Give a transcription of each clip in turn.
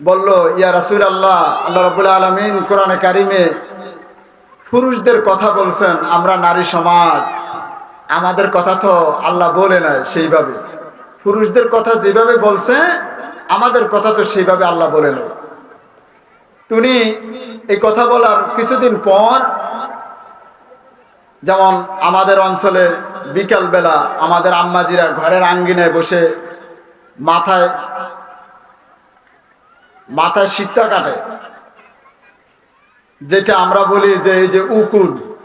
বলল, ইয়া রাসুল আল্লাহ আল্লাহ রবুল্লা আলমিন কোরআনে কারিমে পুরুষদের কথা বলছেন, আমরা নারী সমাজ। আমাদের কথা তো আল্লাহ বলে নাই সেইভাবে। পুরুষদের কথা যেভাবে বলছে, আমাদের কথা তো সেইভাবে আল্লাহ বলে নাই। তুমি এই কথা বলার কিছুদিন পর, যেমন আমাদের অঞ্চলে বিকালবেলা আমাদের আম্মাজিরা ঘরের আঙ্গিনায় বসে মাথায় মাথায় শীতটা কাটে। যেটা আমরা বলি যে এই যে উকুন।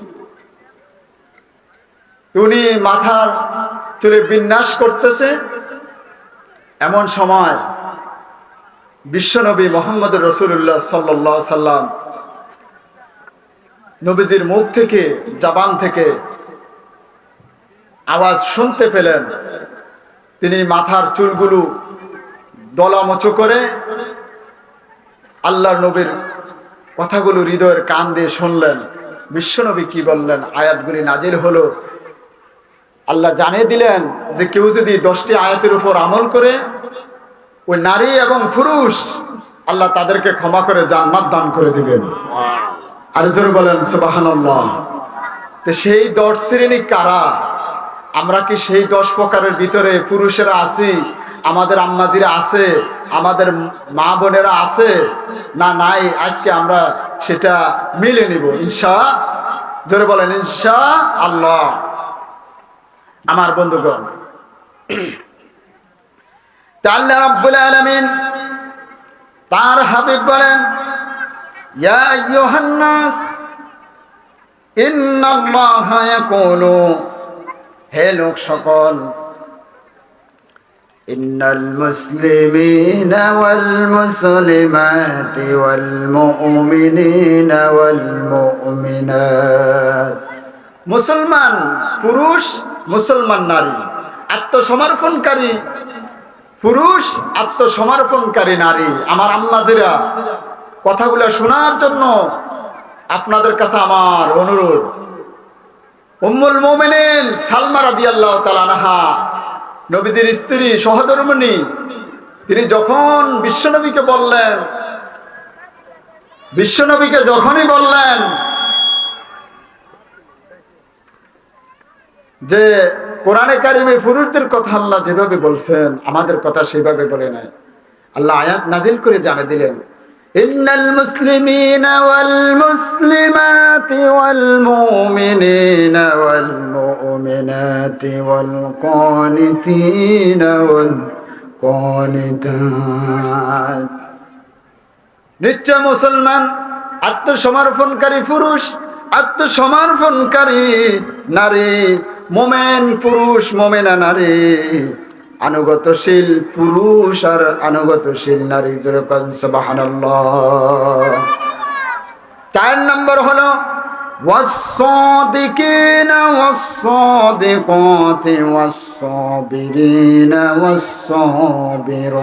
উনি মাথার চুলে বিন্যাস করতেছে। এমন সময় বিশ্বনবী মোহাম্মদ রসুল্লাহ সাল্লাহ সাল্লাম নবীজির মুখ থেকে, জাবান থেকে আওয়াজ শুনতে পেলেন। তিনি মাথার চুলগুলো দলামোচো করে আল্লাহর নবীর কথাগুলো হৃদয়ের কান দিয়ে শুনলেন। বিশ্বনবী কি বললেন? আয়াতগুলি নাজির হলো। আল্লাহ জানিয়ে দিলেন যে কেউ যদি দশটি আয়াতের উপর আমল করে, ওই নারী এবং পুরুষ আল্লাহ তাদেরকে ক্ষমা করে জান্নাত দান করে দিবেন। আর জোরে বলেন সুবাহান্লাহ তো সেই দশ শ্রেণি কারা? আমরা কি সেই দশ প্রকারের ভিতরে পুরুষেরা আছি? আমাদের আম্মাজিরা আছে, আমাদের মা বোনেরা আছে? না, নাই, আজকে আমরা সেটা মিলে নিব, ইনশা, জোরে বলেন, ইনশা আল্লাহ। আমার বন্ধুগণ আলামিন তার হাবিব বলেন হে লোক সকল إن المسلمين والمسلمات والمؤمنين والمؤمنات মুসলমান পুরুষ মুসলমান নারী আত্মসমর্পণকারী পুরুষ আত্মসমর্পণকারী নারী আমার আম্মাজিরা কথাগুলো শোনার জন্য আপনাদের কাছে আমার অনুরোধ উম্মুল মোমেনেন সালমা রাদি আল্লাহ তালানাহা নবীজির স্ত্রী সহধর্মণী, তিনি যখন বিশ্বনবীকে বললেন, বিশ্বনবীকে যখনই বললেন যে কোরআনে কারিমে পুরুষদের কথা আল্লাহ যেভাবে বলছেন, আমাদের কথা সেভাবে বলে নাই। আল্লাহ আয়াত নাজিল করে জানে দিলেন إن المسلمين والمسلمات والمؤمنين والمؤمنات والقانتين والقانتات নিশ্চয় মুসলমান আত্মসমর্পণকারী পুরুষ আত্মসমর্পণকারী নারী মোমেন পুরুষ মোমেনা নারী আনুগতশীল পুরুষ আর আনুগতশীল নারী যেরকম সুবহানাল্লাহ চার নম্বর হলো والصادقين والصادقات والصابرين والصابرات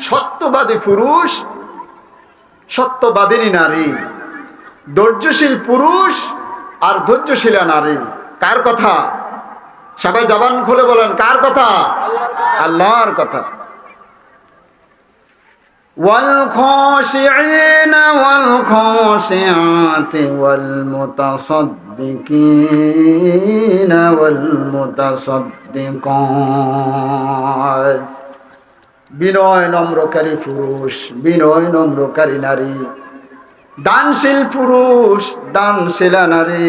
সত্যবাদী পুরুষ সত্যবাদিনী নারী ধৈর্যশীল পুরুষ আর ধৈর্যশীলা নারী কার কথা সবাই জবান খুলে বলেন কার কথা আল্লাহর কথা والخاشعين والخاشعات والمتصدقين والمتصدقات বিনয় নম্রকারী পুরুষ বিনয় নম্রকারী নারী দানশীল পুরুষ দানশীলা নারী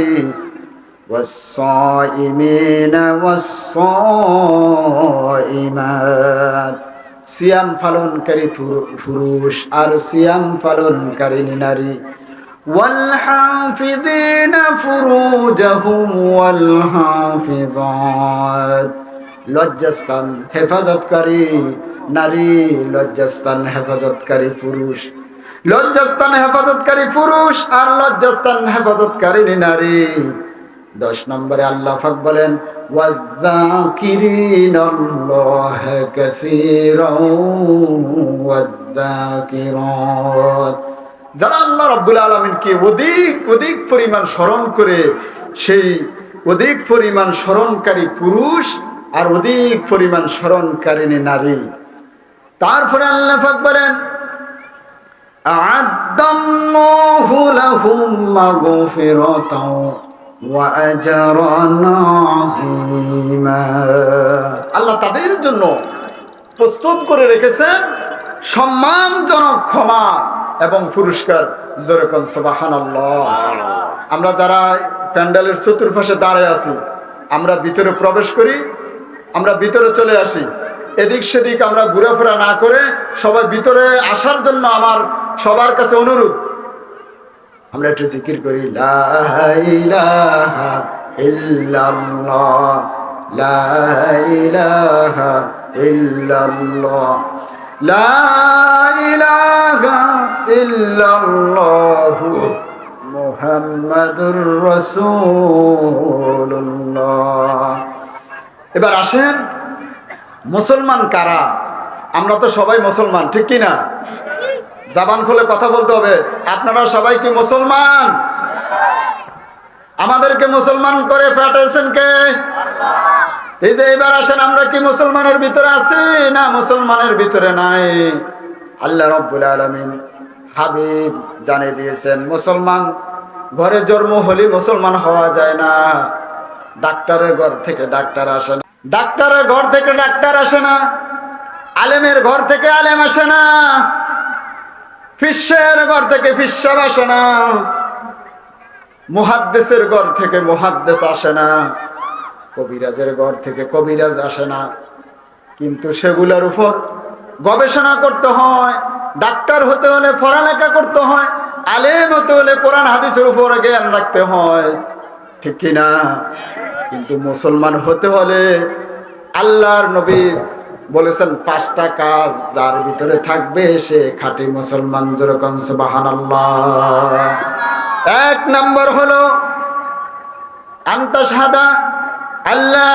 والصائمين والصائمات সিয়াম পালনকারী পুরুষ আর সিয়াম পালনকারী নারী والحافظين فروجهم والحافظات লজ্জাস্থান হেফাজতকারী নারী লজ্জাস্থান হেফাজতকারী পুরুষ লজ্জাস্থান হেফাজতকারী পুরুষ আর লজ্জাস্থান হেফাজতকারী নারী দশ নম্বরে আল্লাহ ফাক বলেন যারা আল্লাহ রব্বুল আলমিনকে অধিক অধিক পরিমাণ স্মরণ করে, সেই অধিক পরিমাণ স্মরণকারী পুরুষ আর অধিক পরিমাণ স্মরণকারী নারী। তারপরে আল্লাহ ফাক বলেন আদাল্লাহু লাহুম মাগফিরাতাও। আল্লাহ তাদের জন্য প্রস্তুত করে রেখেছেন সম্মানজনক ক্ষমা এবং পুরস্কার। যেরকম সবাহান আমরা যারা প্যান্ডেলের চতুর্পাশে দাঁড়ায় আছি, আমরা ভিতরে প্রবেশ করি, আমরা ভিতরে চলে আসি। এদিক সেদিক আমরা ঘুরেফেরা না করে সবাই ভিতরে আসার জন্য আমার সবার কাছে অনুরোধ আমরা একটু জিকির করি, লা ইলাহা ইল্লাল্লাহ, লা ইলাহা ইল্লাল্লাহ, লা ইলাহা ইল্লাল্লাহ মুহাম্মাদুর রাসূলুল্লাহ. এবার আসেন, মুসলমান কারা? আমরা তো সবাই মুসলমান, ঠিক কি না জাবান খুলে কথা বলতে হবে। আপনারা সবাই কি মুসলমান? আমাদেরকে মুসলমান করে পাঠিয়েছেন কে? এই যে এবার আসেন, আমরা কি মুসলমানের ভিতরে আছি না মুসলমানের ভিতরে নাই? আল্লাহ রব্বুল আলমিন হাবিব জানিয়ে দিয়েছেন, মুসলমান ঘরে জন্ম হলে মুসলমান হওয়া যায় না। ডাক্তারের ঘর থেকে ডাক্তার আসে না। ডাক্তারের ঘর থেকে ডাক্তার আসে না। আলেমের ঘর থেকে আলেম আসে না। ফিসের ঘর থেকে ফিসাব আসে না। মুহাদ্দেসের ঘর থেকে মুহাদ্দেস আসে না। কবিরাজের ঘর থেকে কবিরাজ আসে না। কিন্তু সেগুলোর উপর গবেষণা করতে হয়, ডাক্তার হতে হলে পড়ালেখা করতে হয়, আলেম হতে হলে কোরআন, হাদিসের উপর জ্ঞান রাখতে হয়। ঠিক কিনা? কিন্তু মুসলমান হতে হলে আল্লাহর নবী বলেছেন, পাঁচটা কাজ যার ভিতরে থাকবে সে খাঁটি মুসলমান যেরকম সুবাহান এক নম্বর হলো আন্তাসাদা আল্লাহ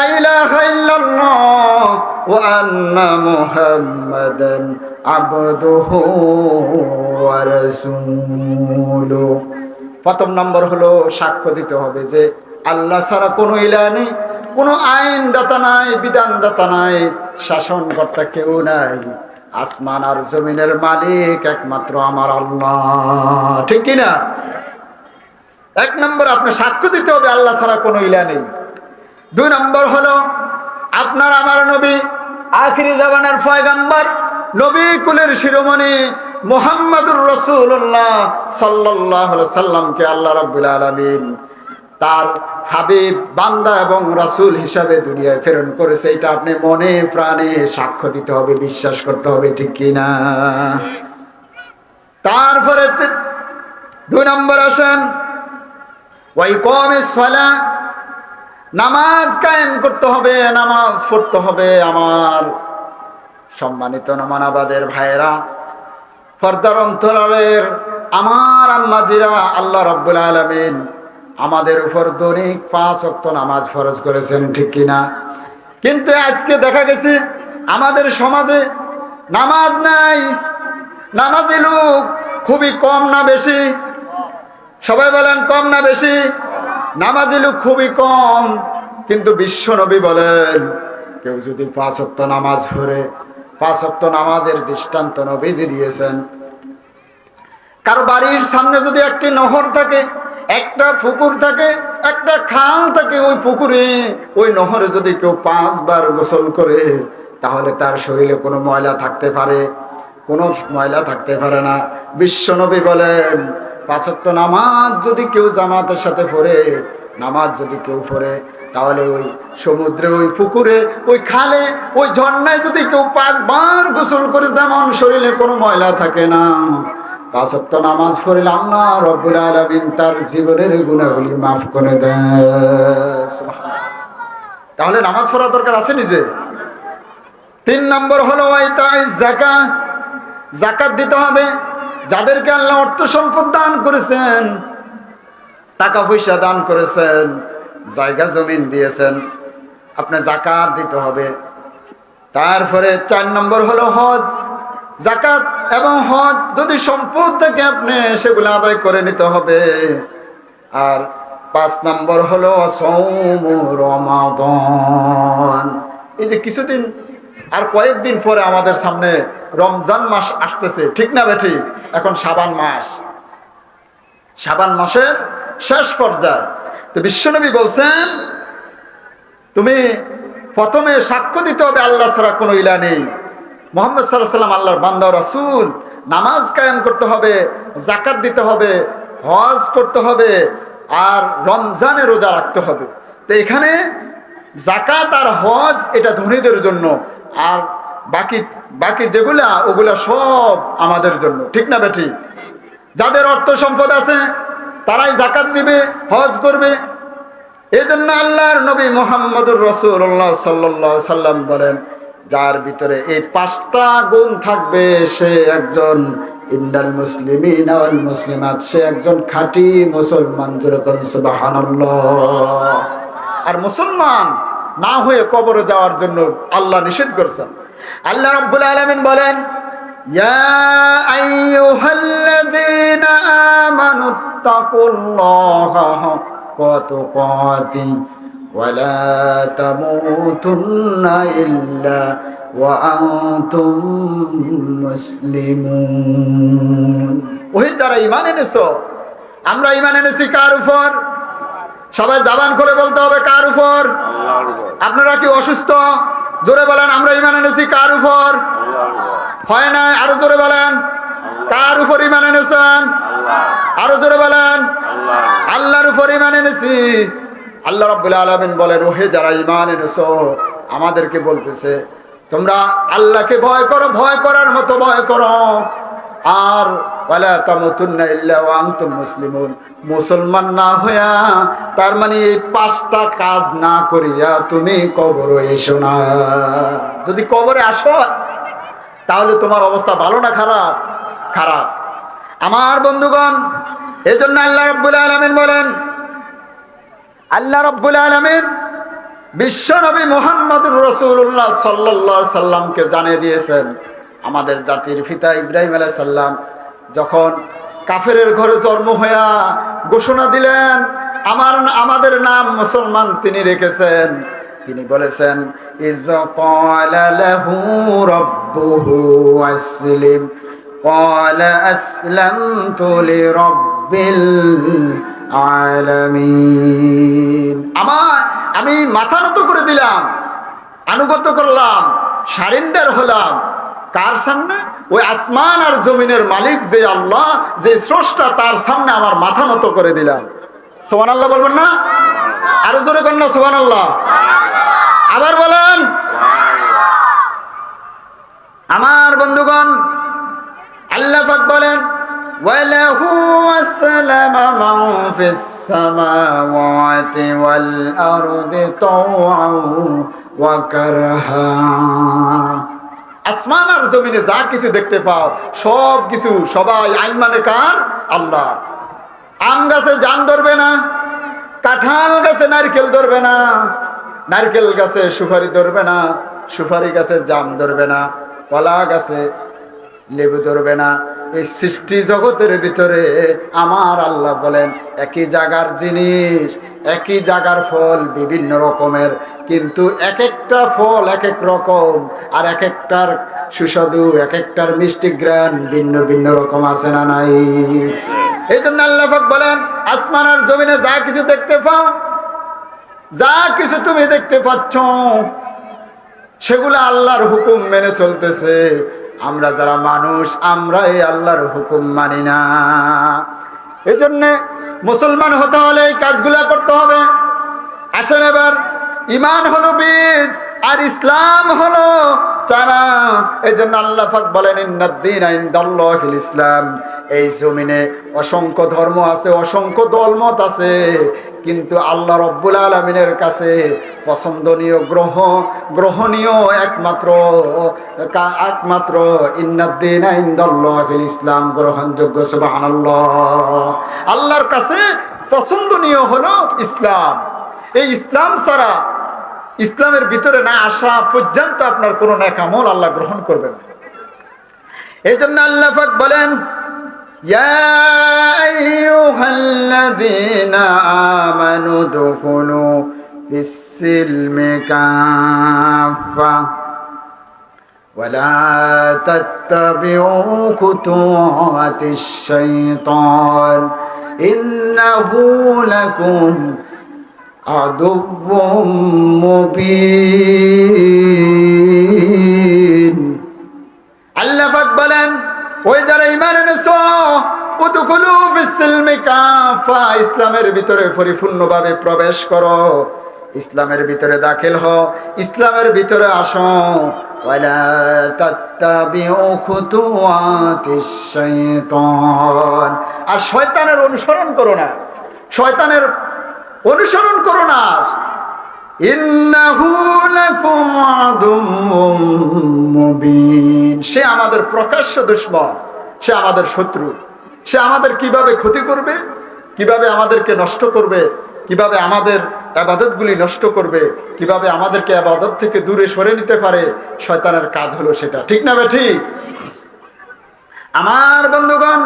প্রথম নম্বর হলো, সাক্ষ্য দিতে হবে যে, আল্লাহ ছাড়া কোনো ইলা নেই। কোনো আইন দাতা নাই বিধান দাতা নাই, শাসনকর্তা কেউ নাই। আসমান আর জমিনের মালিক একমাত্র আমার আল্লাহ। ঠিক কিনা এক নম্বর আপনি সাক্ষ্য দিতে হবে, আল্লাহ ছাড়া কোনো ইলা নেই। দুই নম্বর হলো, আপনার আমার নবী আখিরি জাবানের ফয়গাম্বার নবী কুলের শিরোমণি মোহাম্মদুর রসুল্লাহ সাল্লাহ সাল্লামকে আল্লাহ রাব্বুল আলমিন তার হাবিব, বান্দা এবং রাসুল হিসাবে দুনিয়ায় প্রেরণ করেছে। এটা আপনি মনে প্রাণে সাক্ষ্য দিতে হবে, বিশ্বাস করতে হবে, ঠিক কিনা তারপরে দুই নম্বর আসেন ওই কমে সলা নামাজ কায়েম করতে হবে, নামাজ পড়তে হবে আমার সম্মানিত নমানাবাদের ভাইয়েরা। ফর্দার অন্তরালের আমার আম্মাজিরা, আল্লাহ রব্বুল আলমিন আমাদের উপর দৈনিক পাঁচ অক্ত নামাজ ফরজ করেছেন, ঠিক কিনা? কিন্তু আজকে দেখা গেছে, আমাদের সমাজে নামাজ নাই, নামাজি লোক খুবই কম না বেশি? সবাই বলেন কম না বেশি? নামাজি লোক খুবই কম, কিন্তু বিশ্ব নবী বলেন, কেউ যদি পাঁচ অক্ত নামাজ পড়ে, পাঁচ অক্ত নামাজের দৃষ্টান্ত নবীজি দিয়েছেন। কারও বাড়ির সামনে যদি একটি নহর থাকে একটা পুকুর থাকে, একটা খাল থাকে, ওই পুকুরে, ওই নহরে যদি কেউ পাঁচবার গোসল করে, তাহলে তার শরীরে কোনো ময়লা থাকতে পারে, কোনো ময়লা থাকতে পারে না। বিশ্বনবী বলেন, পাঁচক্ত নামাজ যদি কেউ জামাতের সাথে পড়ে, নামাজ যদি কেউ পড়ে, তাহলে ওই সমুদ্রে, ওই পুকুরে, ওই খালে, ওই ঝর্ণায় যদি কেউ পাঁচবার গোসল করে, যেমন শরীরে কোনো ময়লা থাকে না। কাসক্ত নামাজ পড়লে আল্লাহ রব্বুল আলামিন তার জীবনের গুণাগুলি মাফ করে দেয়। তাহলে নামাজ পড়া দরকার আছে নিজে? তিন নম্বর হলো জাকা জাকাত দিতে হবে। যাদেরকে আল্লাহ অর্থ সম্পদ দান করেছেন, টাকা পয়সা দান করেছেন, জায়গা জমিন দিয়েছেন, আপনার জাকাত দিতে হবে। তারপরে চার নম্বর হলো হজ। জাকাত এবং হজ যদি সম্পদ থেকে আপনি সেগুলো আদায় করে নিতে হবে। আর পাঁচ নম্বর হলো এই যে কিছুদিন আর কয়েকদিন পরে আমাদের সামনে রমজান মাস আসতেছে, ঠিক না বেঠি? এখন সাবান মাস। সাবান মাসের শেষ পর্যায়ে। তো বিশ্বনবী বলছেন, তুমি প্রথমে সাক্ষ্য দিতে হবে আল্লাহ ছাড়া কোনো ইলা নেই। মোহাম্মদ সাল্লাহ সাল্লাম আল্লাহর বান্দা রাসূল। নামাজ কায়েম করতে হবে জাকাত দিতে হবে, হজ করতে হবে, আর রমজানে রোজা রাখতে হবে। তো এখানে জাকাত আর হজ এটা ধনীদের জন্য, আর বাকি বাকি যেগুলা, ওগুলা সব আমাদের জন্য। ঠিক না বেটি যাদের অর্থ সম্পদ আছে, তারাই জাকাত দিবে হজ করবে। এই জন্য আল্লাহর নবী মোহাম্মদুর রসুল্লাহ সাল্লাহ সাল্লাম বলেন যার ভিতরে এই পাঁচটা গুণ থাকবে, সে একজন ইন্ডাল মুসলিমিন আওয়াল মুসলিমাত, সে একজন খাঁটি মুসলমান, যেরকম সুবহানাল্লাহ। আর মুসলমান না হয়ে কবরে যাওয়ার জন্য আল্লাহ নিষেধ করছেন। আল্লাহ রাব্বুল আলামিন বলেন, ইয়া আইয়ুহাল্লাযীনা তামুতুন্না ইল্লা ওয়া আনতুম মুসলিমুন ওই যারা ঈমান এনেছো, আমরা ঈমান এনেছি কার উপর? সবাই জাবান খুলে বলতে হবে, কার উপর? আপনারা কি অসুস্থ? জোরে বলেন, আমরা ইমান এনেছি কার উপর? হয় না আরও জোরে বলেন, কার উপর ইমান এনেছেন? আরও জোরে বলেন, আল্লাহর উপর ইমান এনেছি। আল্লাহ রাব্বুল আলামিন বলেন, ওহে যারা ইমান এনেছো, আমাদেরকে বলতেছে, তোমরা আল্লাহকে ভয় করো, ভয় করার মতো ভয় করো। আর মুসলিমুন। মুসলমান না হইয়া, তার মানে এই পাঁচটা কাজ না করিয়া তুমি কবরে এসো না। যদি কবরে আসো, তাহলে তোমার অবস্থা ভালো না খারাপ? খারাপ। আমার বন্ধুগণ এই জন্য আল্লাহ রব্বুল আলমিন বলেন আল্লাহ রব্বুল আলমিন বিশ্বনবী মোহাম্মদুর রসুল্লাহ সাল্লাহ সাল্লামকে জানিয়ে দিয়েছেন, আমাদের জাতির পিতা ইব্রাহিম আলাহ সাল্লাম যখন কাফেরের ঘরে জন্ম হইয়া ঘোষণা দিলেন, আমার আমাদের নাম মুসলমান তিনি রেখেছেন। তিনি বলেছেন রাব্বুহু আসলিম আমার, আমি মাথা নত করে দিলাম আনুগত করলাম, সারেন্ডার হলাম। কার সামনে? ওই আসমান আর জমিনের মালিক যে আল্লাহ, যে স্রষ্টা, তার সামনে আমার মাথা নত করে দিলাম। সোমান আল্লাহ বলবেন না? আরও জোরে কর না সোমান আল্লাহ আবার বলেন, আমার বন্ধুগণ, আল্লাহ বলেন, ওয়ালাহু আসা من في السماوات والأرض طوعا وكرها আসমান আর জমিনে যা কিছু দেখতে পাও সব কিছু সবাই আইন মানে কার আল্লাহ আম গাছে জাম ধরবে না কাঁঠাল গাছে নারকেল ধরবে না নারকেল গাছে সুপারি ধরবে না সুপারি গাছে জাম ধরবে না কলা গাছে লেবু ধরবে না এই সৃষ্টি জগতের ভিতরে আমার আল্লাহ বলেন, একই জায়গার জিনিস, একই জায়গার ফল বিভিন্ন রকমের, কিন্তু এক একটা ফল এক এক রকম, আর এক একটার সুস্বাদু এক একটার মিষ্টি গ্রান ভিন্ন ভিন্ন রকম আছে না নাই? এই জন্য আল্লাহাক বলেন, আসমান আর জমিনে যা কিছু দেখতে পাও, যা কিছু তুমি দেখতে পাচ্ছ, সেগুলো আল্লাহর হুকুম মেনে চলতেছে। আমরা যারা মানুষ আমরা এই আল্লাহর হুকুম মানি না। এই জন্যে মুসলমান হতে হলে এই কাজগুলা করতে হবে। আসেন এবার ইমান হলো বীজ, আর ইসলাম হলো এই জমিনে অসংখ্য ধর্ম আছে, অসংখ্য দলমত আছে, কিন্তু আল্লাহ রব্বুল আলমিনের কাছে পছন্দনীয় গ্রহ, গ্রহণীয় একমাত্র একমাত্র ইন্নাদ্দিন ইনদাল্লাহিল ইসলাম, গ্রহণযোগ্য আল্লাহর কাছে পছন্দনীয় হলো ইসলাম। এই ইসলাম ছাড়া ইসলামের ভিতরে না আসা পর্যন্ত আপনার কোনো নেকামল আল্লাহ গ্রহণ করবে না এই জন্য আল্লাহ পাক বলেন يا أيها الذين آمنوا ادخلوا في السلم كافة ولا تتبعوا خطوات الشيطان إنه لكم عدو مبين আল্লাহ পাক বলেন ওই যারা ইমান এনেছো উদখুলু ফিসসিলমি কাফা ইসলামের ভিতরে পরিপূর্ণভাবে প্রবেশ করো ইসলামের ভিতরে দাখিল হও ইসলামের ভিতরে আসো ওয়ালা তাত্তাবিউ খুতুওয়াতিশ শাইতান আর শয়তানের অনুসরণ করো না শয়তানের অনুসরণ করো না। সে আমাদের প্রকাশ্য দুশ্মন, সে আমাদের শত্রু। সে আমাদের কীভাবে ক্ষতি করবে, কীভাবে আমাদেরকে নষ্ট করবে, কীভাবে আমাদের আবাদতগুলি নষ্ট করবে, কীভাবে আমাদেরকে আবাদত থেকে দূরে সরে নিতে পারে, শয়তানের কাজ হলো সেটা। ঠিক না ঠিক? আমার বন্ধুগণ,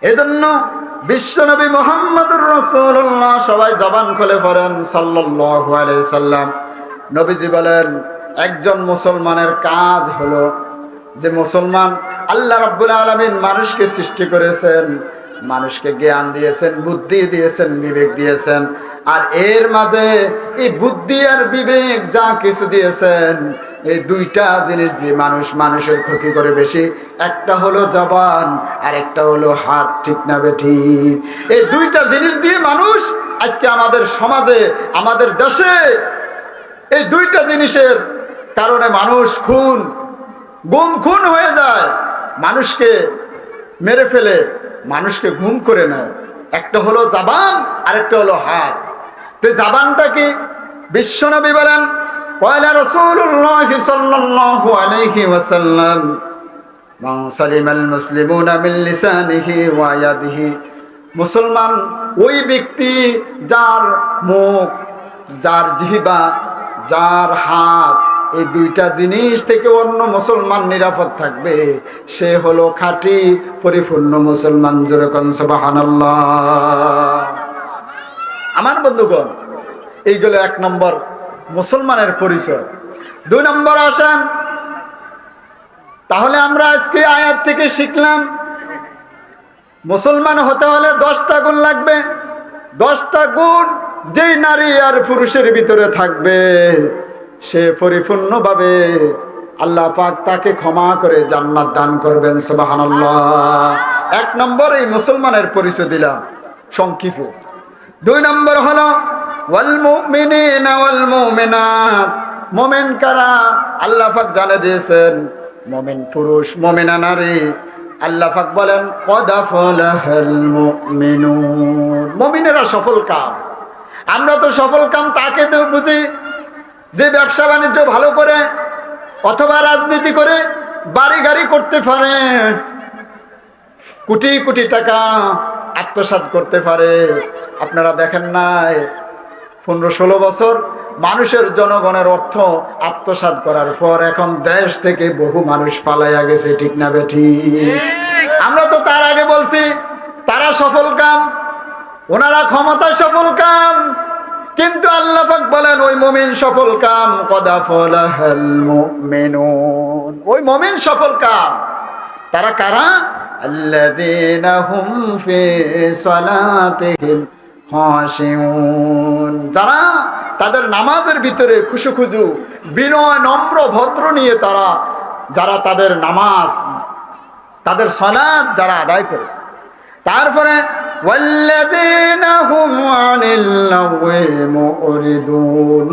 এজন্য বিশ্বনবী মোহাম্মদ রসুল্লাহ সবাই জবান খুলে পড়েন আলাইহি সাল্লাম। নবীজি বলেন, একজন মুসলমানের কাজ হলো যে মুসলমান আল্লাহ রব্বুল আলমিন মানুষকে সৃষ্টি করেছেন মানুষকে জ্ঞান দিয়েছেন, বুদ্ধি দিয়েছেন, বিবেক দিয়েছেন। আর এর মাঝে এই বুদ্ধি আর বিবেক যা কিছু দিয়েছেন, এই দুইটা জিনিস দিয়ে মানুষ মানুষের ক্ষতি করে বেশি। একটা হলো জবান আর একটা হলো হাত, ঠিক না বেঠি? এই দুইটা জিনিস দিয়ে মানুষ আজকে আমাদের সমাজে, আমাদের দেশে এই দুইটা জিনিসের কারণে মানুষ খুন, গুম খুন হয়ে যায়, মানুষকে মেরে ফেলে। মানুষকে ঘুম করে নেয়। একটা হলো জাবান, আরেকটা হলো হাত। তো জাবানটা কি বিশ্বনবী বলেন পয়লা রসুল্লাহ সাল্লাল্লাহু আলাইহি ওয়াসাল্লাম, মান সালিমাল মুসলিমুনা মিন লিসানিহি ওয়া ইয়াদিহি। মুসলমান ওই ব্যক্তি যার মুখ, যার জিহবা, যার হাত এই দুইটা জিনিস থেকে অন্য মুসলমান নিরাপদ থাকবে। সে হলো খাঁটি, পরিপূর্ণ মুসলমান যেরকম সুবহানাল্লাহ। আমার বন্ধুগণ এইগুলো এক নম্বর মুসলমানের পরিচয়। দুই নম্বর আসেন। তাহলে আমরা আজকে আয়াত থেকে শিখলাম, মুসলমান হতে হলে দশটা গুণ লাগবে। দশটা গুণ যেই নারী আর পুরুষের ভিতরে থাকবে। সে পরিপূর্ণভাবে আল্লাহ পাক তাকে ক্ষমা করে জান্নাত দান করবেন, সুবহানাল্লাহ। এক নম্বর এই মুসলমানের পরিচয় দিলাম, সংক্ষিপ্ত। দুই নম্বর হলো মুমিন কারা? আল্লাহ পাক জানে দিয়েছেন, মুমিন পুরুষ, মুমিনা নারী। আল্লাহ পাক বলেন মুমিনেরা সফল কাম। আমরা তো সফল কাম তাকে তো বুঝি যে ব্যবসা বাণিজ্য ভালো করে অথবা রাজনীতি করে বাড়ি গাড়ি করতে পারে, কোটি কোটি টাকা আত্মসাৎ করতে পারে। আপনারা দেখেন নাই, পনেরো ষোলো বছর মানুষের জনগণের অর্থ আত্মসাৎ করার পর এখন দেশ থেকে বহু মানুষ পালাইয়া গেছে, ঠিক না বেঠি আমরা তো তার আগে বলছি, তারা সফল কাম, ওনারা ক্ষমতা সফল কাম, কিন্তু আল্লাহ বলেন মমিন সফল কাম, কদা ফলাহাল ওই মমিন সফল কাম। তারা কারা? হুম যারা তাদের নামাজের ভিতরে খুশু খুজু বিনয়, নম্র, ভদ্র নিয়ে তারা, যারা তাদের নামাজ, তাদের সলাদ যারা আদায় করে। তারপরে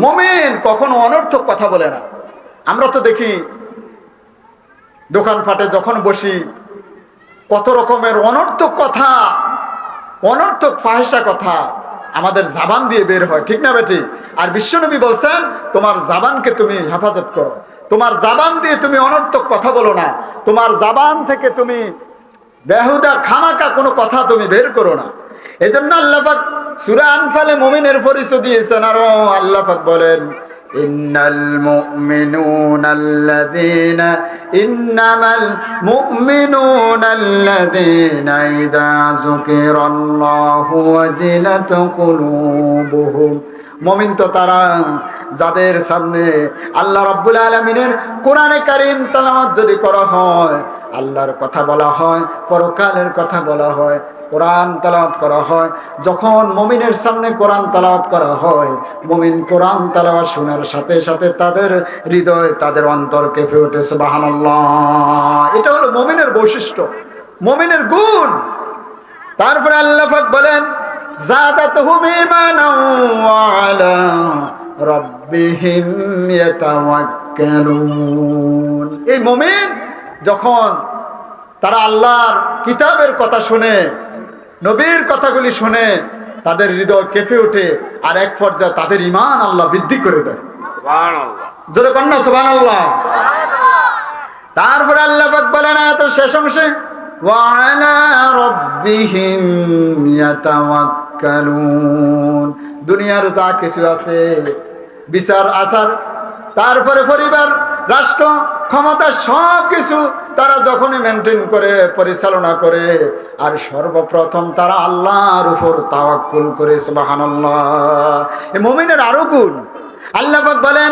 মুমিন কখনো অনর্থক কথা বলে না। আমরা তো দেখি, দোকানপাটে যখন বসি, কত রকমের অনর্থক কথা, অনর্থক ফাহেসা কথা আমাদের জাবান দিয়ে বের হয়, ঠিক না বেটি? আর বিশ্বনবী বলছেন, তোমার জাবানকে তুমি হেফাজত করো। তোমার জাবান দিয়ে তুমি অনর্থক কথা বলো না। তোমার জাবান থেকে তুমি বেহুদা খামাকা কোনো কথা তুমি বের করো না। এই জন্য আল্লাপাক সুরা আনফালে মমিনের পরিচয় দিয়েছেন, আরও আল্লাপাক বলেন ওয়াজিলাত কুলুবুহুম। মমিন তো তারা, যাদের সামনে আল্লাহ রব্বুল আলমিনের কোরআনে কারিম তালামত যদি করা হয়, আল্লাহর কথা বলা হয়, পরকালের কথা বলা হয়, কোরআন তালাওয়াত করা হয়, যখন মমিনের সামনে কোরআন তালাওয়াত করা হয়, মমিন কোরআন তালাওয়াত শোনার সাথে সাথে তাদের হৃদয় তাদের অন্তর কেঁপে ওঠে, সুবহানাল্লাহ। এটা হলো মমিনের বৈশিষ্ট্য, মমিনের গুণ। তারপরে আল্লাহ পাক বলেন এই মুমিন যখন তারা আল্লাহর কিতাবের কথা শুনে নবীর কথাগুলি শুনে তাদের হৃদয় কেঁপে ওঠে আর এক পর্যায়ে তাদের ইমান আল্লাহ বৃদ্ধি করে দেয়। জোরে কন্যা সুবান আল্লাহ তারপরে আল্লাহ বলেন শেষ অংশে وعلى ربهم يتوكلون দুনিয়ার যা কিছু আছে বিচার আচার তারপরে পরিবার রাষ্ট্র ক্ষমতা সব কিছু তারা যখনই মেনটেন করে পরিচালনা করে আর সর্বপ্রথম তারা আল্লাহর উপর তাওয়াক্কুল করে সুবহানাল্লাহ এই মুমিনের আরো গুণ আল্লাহ পাক বলেন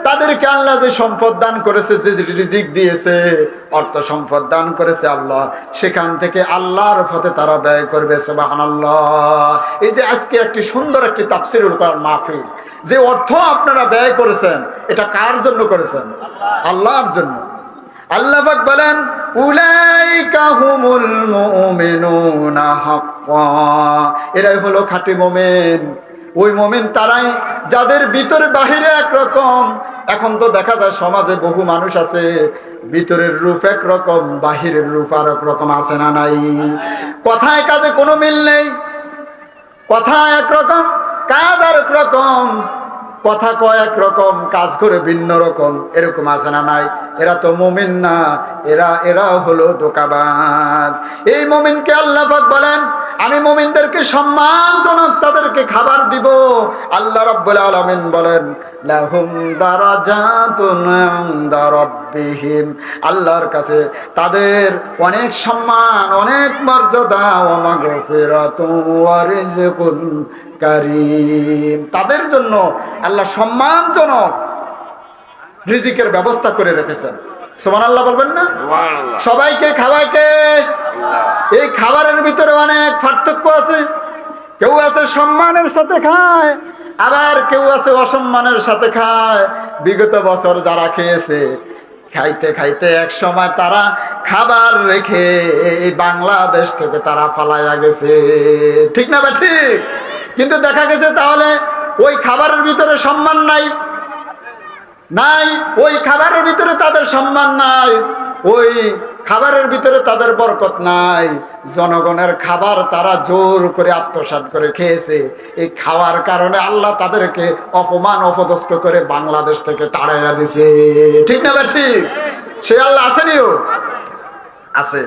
তাদেরকে আল্লাহ যে সম্পদ দান করেছে, যে রিজিক দিয়েছে, অর্থ সম্পদ দান করেছে আল্লাহ, সেখান থেকে আল্লাহর পথে তারা ব্যয় করবে, সুবহানাল্লাহ। এই যে আজকে একটি সুন্দর একটি তাফসিরুল কোরআন মাহফিল, যে অর্থ আপনারা ব্যয় করেছেন, এটা কার জন্য করেছেন? আল্লাহর জন্য। আল্লাহ বলেন এরাই হলো খাঁটি মোমেন। ওই মোমেন তারাই যাদের ভিতরে বাহিরে একরকম এখন তো দেখা যায় সমাজে বহু মানুষ আছে, ভিতরের রূপ একরকম, বাহিরের রূপ আর রকম আছে না নাই? কথায় কাজে কোনো মিল নেই কথা একরকম, কাজ আর রকম কথা কয়েক রকম, কাজ করে ভিন্ন রকম, এরকম আছে না নাই? এরা তো মুমিন না, এরা এরা হলো দোকাবাজ এই মুমিনকে আল্লাহ পাক বলেন, আমি মুমিনদেরকে সম্মানজনক তাদেরকে খাবার দিব। আল্লাহ রাব্বুল আলামিন বলেন আল্লাহর কাছে তাদের অনেক সম্মান, অনেক মর্যাদা কারিম। তাদের জন্য আল্লাহ সম্মানজনক রিজিকের ব্যবস্থা করে রেখেছেন। সোমান আল্লাহ বলবেন না? সবাইকে খাওয়াইকে এই খাবারের ভিতরে অনেক পার্থক্য আছে। কেউ আছে সম্মানের সাথে খায় আবার কেউ আছে অসম্মানের সাথে খায়। বিগত বছর যারা খেয়েছে খাইতে খাইতে এক সময় তারা খাবার রেখে এই বাংলাদেশ থেকে তারা পালাইয়া গেছে। ঠিক না বা ঠিক? কিন্তু দেখা গেছে তাহলে ওই খাবারের ভিতরে সম্মান নাই। নাই, ওই খাবারের ভিতরে তাদের সম্মান নাই। ওই খাবারের ভিতরে তাদের বরকত নাই। জনগণের খাবার তারা জোর করে আত্মসাত করে খেয়েছে। এই খাওয়ার কারণে আল্লাহ তাদেরকে অপমান, অপদস্থ করে বাংলাদেশ থেকে তাড়াইয়া দিছে। ঠিক না বা ঠিক? সে আল্লাহ আসেনিও আছে।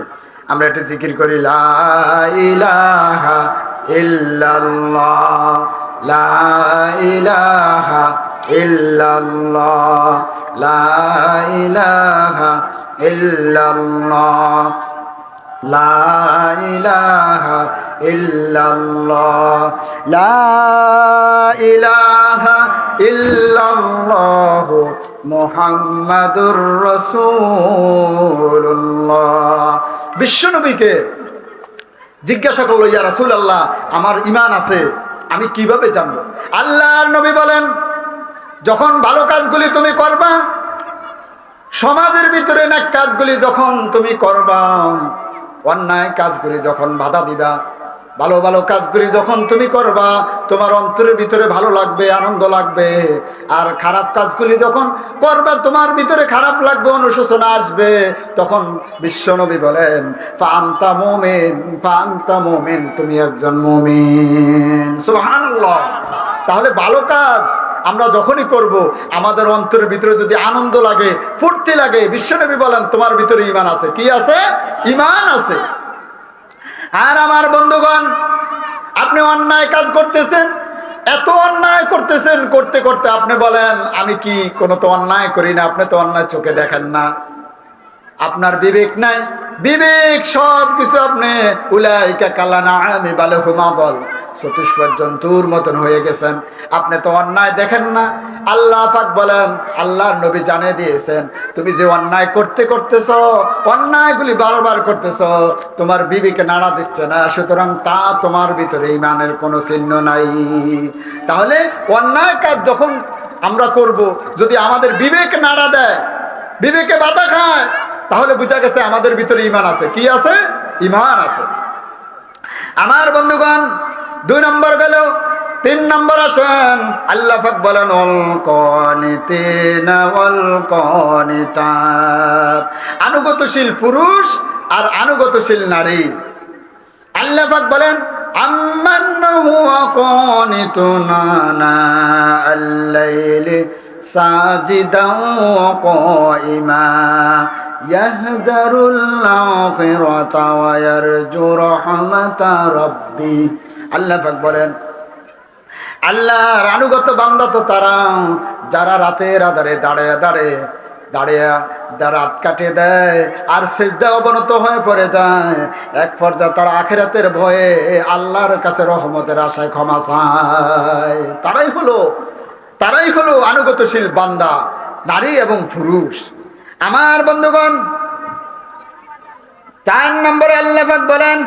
আমরা একটু জিকির করি, লা ইলাহা ইল্লাল্লাহ। লা ইলাহা ইল্লাল্লাহ, লা লা ইলাহা রাসূলুল্লাহ। বিশ্বনবীকে জিজ্ঞাসা করল, ইয়া রাসূল আল্লাহ আমার ইমান আছে? আমি কীভাবে জানব? আল্লাহর নবী বলেন, যখন ভালো কাজগুলি তুমি করবা, সমাজের ভিতরে না কাজগুলি যখন তুমি করবা, অন্যায় কাজগুলি যখন বাধা দিবা ভালো ভালো কাজগুলি যখন তুমি করবা, তোমার অন্তরের ভিতরে ভালো লাগবে, আনন্দ লাগবে। আর খারাপ কাজগুলি যখন করবা, তোমার ভিতরে খারাপ লাগবে, অনুশোচনা আসবে। তখন বিশ্বনবী বলেন পান্তা মোমেন পান্তা মোমেন, তুমি একজন মোমেন। সুবহানাল্লাহ। তাহলে ভালো কাজ আমরা যখনই করব, আমাদের অন্তরের ভিতরে যদি আনন্দ লাগে, ফুর্তি লাগে বিশ্বনবী বলেন, তোমার ভিতরে ইমান আছে। কি আছে? ইমান আছে। আর আমার বন্ধুগণ, আপনি অন্যায় কাজ করতেছেন, এত অন্যায় করতেছেন, করতে করতে আপনি বলেন, আমি কি কোনো তো অন্যায় করি না, আপনি তো অন্যায় চোখে দেখেন না। আপনার বিবেক নাই। বিবেক সব কিছু আপনি উলাইকা কালানা আমি বালে। হুমাদল চতুষ্পদ জন্তুর মতন হয়ে গেছেন। আপনি তো অন্যায় দেখেন না। আল্লাহ পাক বলেন, আল্লাহর নবী জানিয়ে দিয়েছেন, তুমি যে অন্যায় করতে করতেছ, অন্যায়গুলি বারবার করতেছ, তোমার বিবেকে নাড়া দিচ্ছে না। সুতরাং তা তোমার ভিতরে ইমানের কোনো চিহ্ন নাই। তাহলে অন্যায় কাজ যখন আমরা করব, যদি আমাদের বিবেক নাড়া দেয়, বিবেকে বাধা খায় তাহলে বোঝা গেছে আমাদের ভিতরে ইমান আছে। কি আছে? ইমান আছে। আমার বন্ধুগণ, দুই নম্বর গেল, তিন নম্বর আসেন। আল্লাহ ফাক বলেন অল কনিতিনা অল আনুগতশীল পুরুষ আর আনুগতশীল নারী। আল্লাহ পাক বলেন, আম্মান হুয়া কানিতুনা আল্লাইলি সাজিদান ওয়া কাইমা। আখিরাতা ওয়া ইয়ারজু রাহমাতা রাব্বি। আল্লাহ পাক বলেন, আল্লাহর আনুগত বান্দা তো তারা, যারা রাতের আধারে দাঁড়িয়ে দাঁড়িয়ে দাঁড়িয়ে রাত কাটিয়ে দেয় আর সেজদা অবনত হয়ে পড়ে যায়, এক পর্যায়ে তারা আখেরাতের ভয়ে আল্লাহর কাছে রহমতের আশায় ক্ষমা চায়। তারাই হলো তারাই হলো আনুগতশীল বান্দা, নারী এবং পুরুষ। আমার বন্ধুগণ চার নম্বরে আল্লাহ বলেন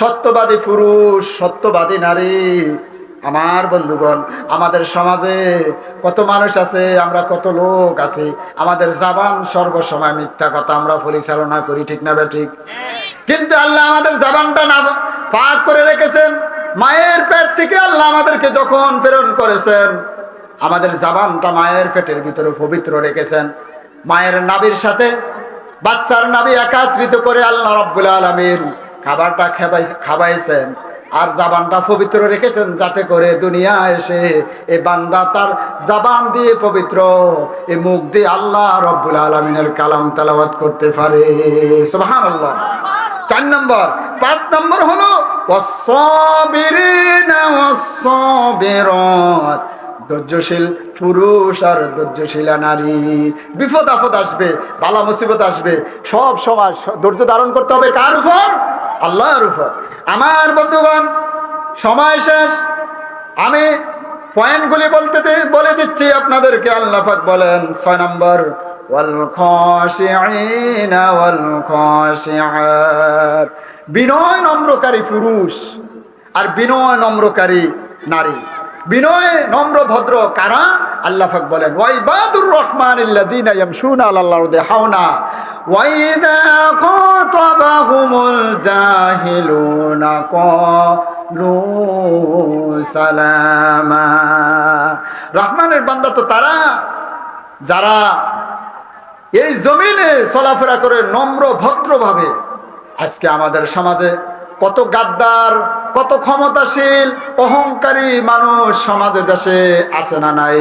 সত্যবাদী পুরুষ, সত্যবাদী নারী। আমার বন্ধুগণ, আমাদের সমাজে কত মানুষ আছে, আমরা কত লোক আছি, আমাদের জাবান সর্বসময় মিথ্যা কথা আমরা পরিচালনা করি, ঠিক না ঠিক? কিন্তু আল্লাহ আমাদের জাবানটা না পাক করে রেখেছেন, মায়ের পেট থেকে আল্লাহ আমাদেরকে যখন প্রেরণ করেছেন আমাদের জাবানটা মায়ের পেটের ভিতরে পবিত্র রেখেছেন। মায়ের নাবির সাথে বাচ্চার নাবি একাত্রিত করে আল্লাহ রব্বুল আলমিন খাবারটা খাবাই খাবাইছেন আর জাবানটা পবিত্র রেখেছেন যাতে করে দুনিয়া এসে এ বান্দা তার জাবান দিয়ে পবিত্র, এ মুখ দিয়ে আল্লাহ রব্বুল আলমিনের কালাম তালাবাদ করতে পারে। সুবাহান আল্লাহ চার নম্বর, পাঁচ নম্বর হলো অসবিরত ধৈর্যশীল পুরুষ আর ধৈর্যশীলা নারী। বিপদ আপদ আসবে, বালা মুসিবত আসবে, সব সময় ধৈর্য ধারণ করতে হবে কার উপর? আল্লাহর উপর। আমার বন্ধুগণ, সময় শেষ। আমি পয়েন্টগুলি বলতে বলে দিচ্ছি আপনাদেরকে, আল্লাহ বলেন, ছয় নম্বর বিনয় নম্রকারী পুরুষ আর বিনয় নম্রকারী নারী। বিনয়, নম্র, ভদ্র, কারা? আল্লাহ ফাক বলেন ওয়াইবাদুর রহমান হাওনা ওয়াইদা খাতাবাহুমুল জাহিলুনা ক্বালু সালামা। রহমানের বান্দা তো তারা, যারা এই জমিনে চলাফেরা করে নম্র, ভদ্রভাবে আজকে আমাদের সমাজে কত গাদ্দার, কত ক্ষমতাশীল, অহংকারী মানুষ সমাজে, দেশে আছে না নাই?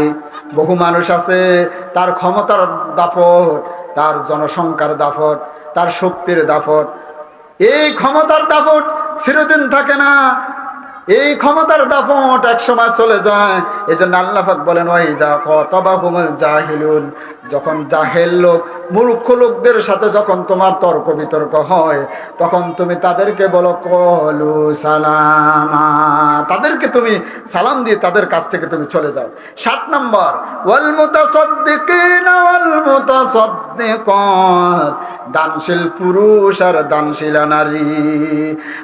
বহু মানুষ আছে, তার ক্ষমতার দাফট তার জনসংখ্যার দাফট তার শক্তির দাফট এই ক্ষমতার দাফট চিরদিন থাকে না। এই ক্ষমতার দাফট এক সময় চলে যায়। এই জন্য আল্লাহাক বলেন ওই যা কতবা হুমল জাহিলুন। যখন জাহেল লোক, মূর্খ লোকদের সাথে যখন তোমার তর্ক বিতর্ক হয়, তখন তুমি তাদেরকে বলো, কলু সালামা। তাদেরকে তুমি সালাম দিয়ে তাদের কাছ থেকে তুমি চলে যাও। সাত নম্বর দানশীল পুরুষ আর দানশীলা নারী।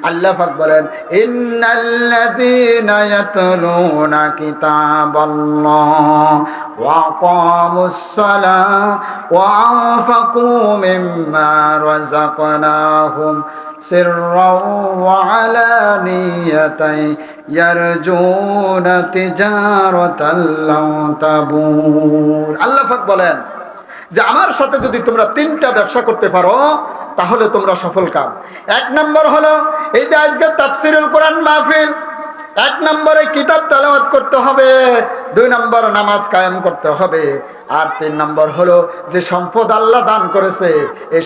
আল্লাহ পাক বলেন ইন্নাল্লাযীনা الذين يتلون كتاب الله وأقاموا الصلاة وأنفقوا مما رزقناهم سرا وعلانية يرجون تجارة لن تبور الله فاك بولين যে আমার সাথে যদি তোমরা তিনটা ব্যবসা করতে পারো, তাহলে তোমরা সফল কাম। এক নম্বর হলো, এই যে আজকে তাফসিরুল কোরআন মাহফিল, এক নম্বরে কিতাব তালাওয়াত করতে হবে, দুই নম্বর নামাজ কায়েম করতে হবে, আর তিন নম্বর হলো যে সম্পদ আল্লাহ দান করেছে, এই